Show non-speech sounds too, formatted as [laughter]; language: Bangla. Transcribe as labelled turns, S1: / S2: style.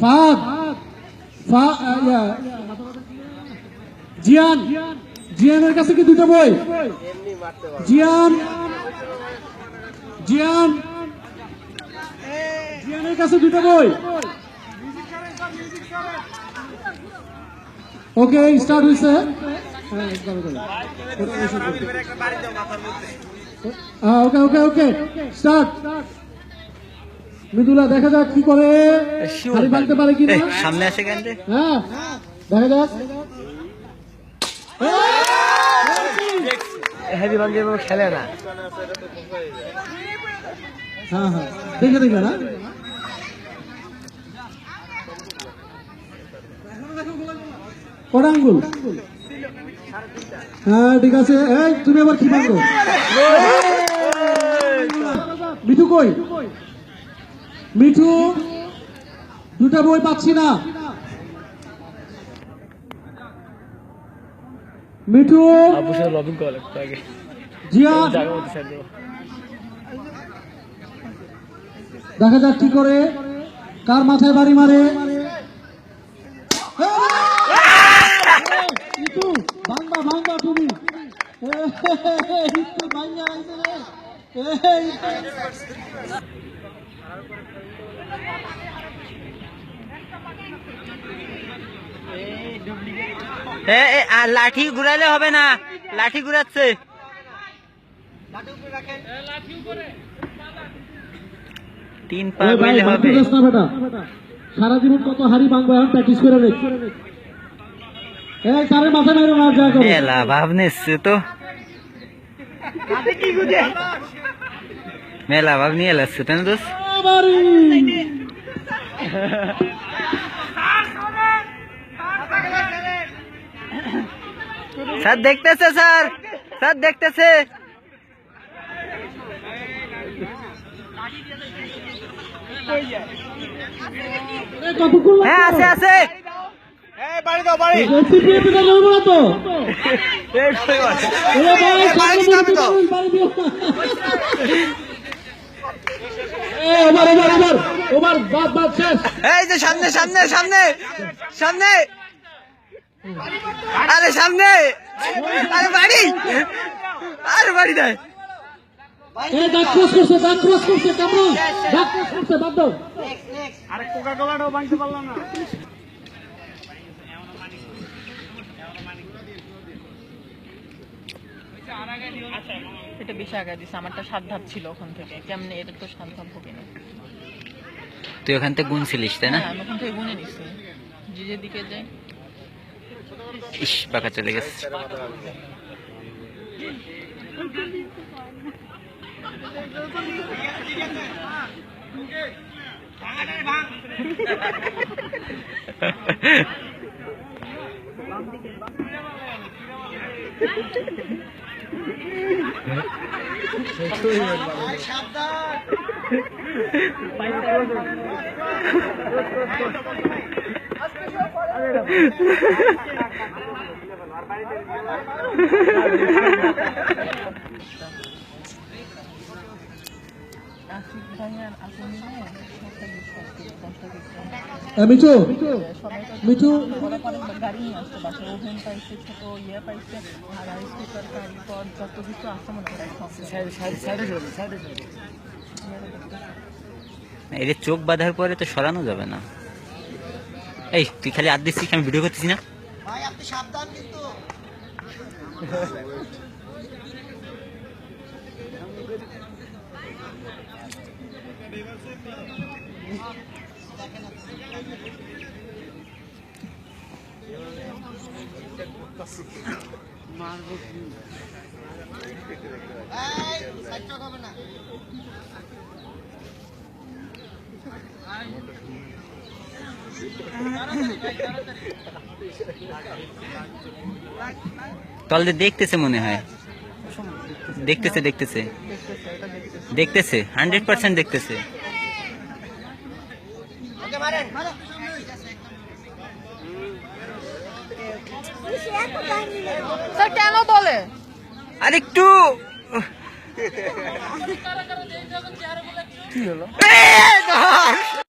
S1: ফাহাদ ফা- জিয়ান জিয়ানের কাছে কি দুটো বই? জিয়ান জিয়ান জিয়ানের কাছে দুটো বই। ওকে স্টার্ট হয়েছে হ্যাঁ। হ্যাঁ, ওকে ওকে ওকে স্টার্ট। মৃদুলা দেখা যাক কি করে। হাড়ি ভাঙতে পারে কি না
S2: সামনে আসে কেন
S1: হ্যাঁ দেখা যাক।
S2: হেভি ভাঙ্গে খেলে না।
S1: হ্যাঁ হ্যাঁ দেখে দেখে না। কটা আঙ্গুল হ্যাঁ ঠিক আছে। এই তুমি আবার কি ভাঙো? মিঠু কই? মিঠু দুটা বই পাচ্ছি না মিঠু
S2: অবশ্যই করা লাগতো আগে
S1: দেখা যাক কি করে কার মাথায় বাড়ি মারে তুমি
S2: লাঠি ঘুরাইলে হবে না। লাঠি ঘুরাচ্ছে। তিন পা হবে।
S1: সারা জীবন কত হাড়ি ভাঙবো এখন প্র্যাকটিস করে নে এই তারের মাথায় মেরো না যা করো।
S2: এলা ভাব নিচ্ছে তো মেলা ভাব নিয়ে এলাচ্ছে তাই না দোষ স্যার দেখতেছে স্যার স্যার দেখতেছে হ্যাঁ আছে আছে
S1: বাড়ি দিও ওমর, ওমর, ওমর, ওমর, বাদ, বাদ, শেষ।
S2: এই যে সামনে সামনে সামনে সামনে। আরে সামনে। আরে বাড়ি। আরে বাড়ি দেয়
S1: এ, দাগ cross করছে, দাগ cross করছে,
S3: এটা বেশি আগে দিছে আমারটা সাত ধাপ ছিল ওখান থেকে। কেমনে এটা তো সাত ধাপ হবে না।
S2: তুই ওখান থেকে গুনছিলিস তাই না?
S3: হ্যাঁ আমি ওখান থেকে গুনে নিছি। যে যেদিকে যাই
S2: ইস বাঁকা চলে গেছে। [laughs]
S3: আর আসিফ মিলে একটা বিশ্বাস করি দশটা বিশ্বাস
S1: এ, মিঠু।
S3: তো
S1: মিঠু।
S3: আর সব
S2: এদের চোখ বাঁধার পরে তো সরানো যাবে না। এই তুই খালি হাত দিচ্ছিস আমি ভিডিও করতেছি না? তলদে দেখতেছে মনে হয়। দেখতেছে দেখতেছে। দেখতেছে হান্ড্রেড পার্সেন্ট দেখতেছে।
S3: স্যার কেন বলে?
S2: আর একটু। কি হলো!